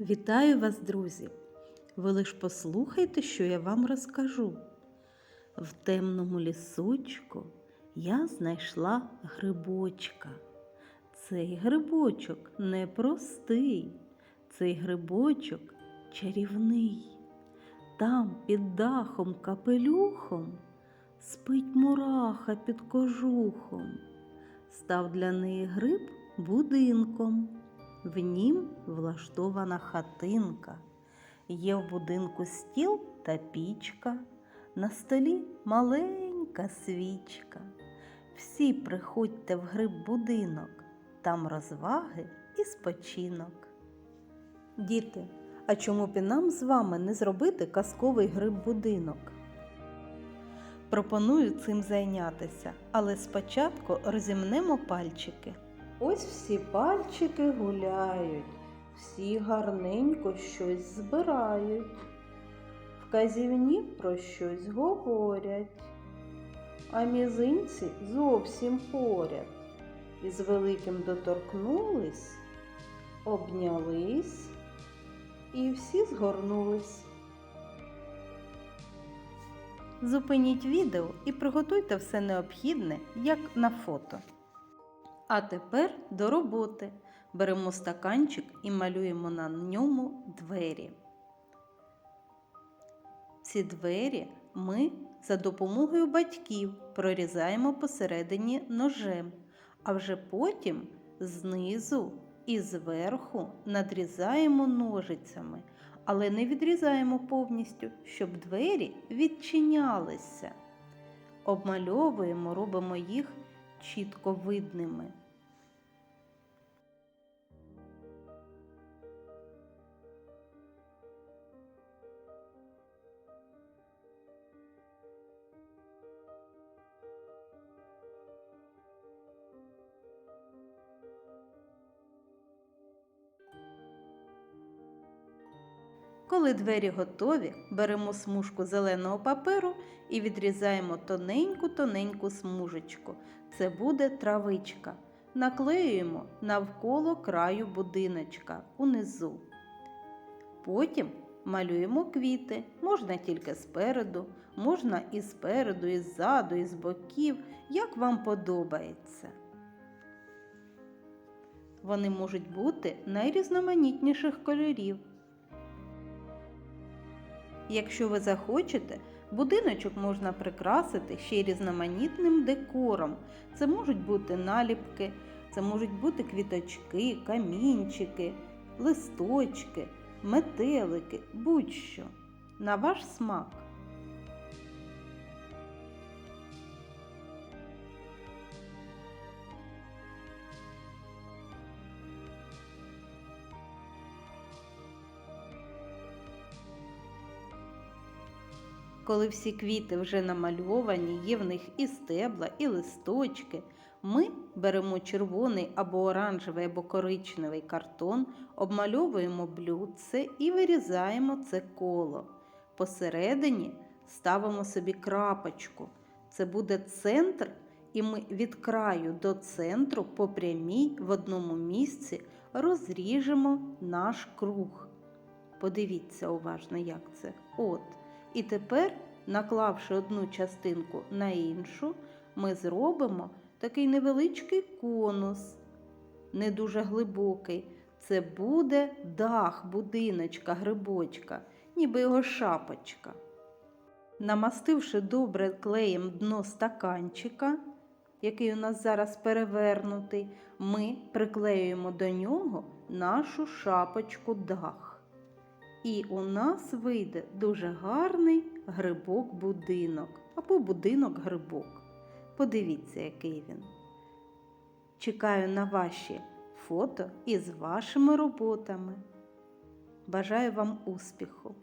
Вітаю вас, друзі! Ви лиш послухайте, що я вам розкажу. В темному лісочку я знайшла грибочка. Цей грибочок непростий, цей грибочок чарівний. Там під дахом капелюхом спить мураха під кожухом. Став для неї гриб будинком. В нім влаштована хатинка. Є в будинку стіл та пічка, на столі маленька свічка. Всі приходьте в гриб будинок, там розваги і спочинок. Діти, а чому б і нам з вами не зробити казковий гриб будинок? Пропоную цим зайнятися, але спочатку розімнемо пальчики. Ось всі пальчики гуляють, всі гарненько щось збирають, вказівні про щось говорять, а мізинці зовсім поряд. Із великим доторкнулись, обнялись і всі згорнулись. Зупиніть відео і приготуйте все необхідне, як на фото. А тепер до роботи. Беремо стаканчик і малюємо на ньому двері. Ці двері ми за допомогою батьків прорізаємо посередині ножем, а вже потім знизу і зверху надрізаємо ножицями, але не відрізаємо повністю, щоб двері відчинялися. Обмальовуємо, робимо їх чітко видними. Коли двері готові, беремо смужку зеленого паперу і відрізаємо тоненьку-тоненьку смужечку. Це буде травичка. Наклеюємо навколо краю будиночка унизу. Потім малюємо квіти, можна тільки спереду, можна і спереду, і ззаду, і з боків, як вам подобається. Вони можуть бути найрізноманітніших кольорів. Якщо ви захочете, будиночок можна прикрасити ще й різноманітним декором. Це можуть бути наліпки, це можуть бути квіточки, камінчики, листочки, метелики, будь-що. На ваш смак. Коли всі квіти вже намальовані, є в них і стебла, і листочки, ми беремо червоний або оранжевий або коричневий картон, обмальовуємо блюдце і вирізаємо це коло. Посередині ставимо собі крапочку. Це буде центр, і ми від краю до центру по прямій в одному місці розріжемо наш круг. Подивіться уважно, як це. От. І тепер, наклавши одну частинку на іншу, ми зробимо такий невеличкий конус, не дуже глибокий. Це буде дах будиночка, грибочка, ніби його шапочка. Намастивши добре клеєм дно стаканчика, який у нас зараз перевернутий, ми приклеюємо до нього нашу шапочку дах. І у нас вийде дуже гарний грибок-будинок або будинок-грибок. Подивіться, який він. Чекаю на ваші фото із вашими роботами. Бажаю вам успіху!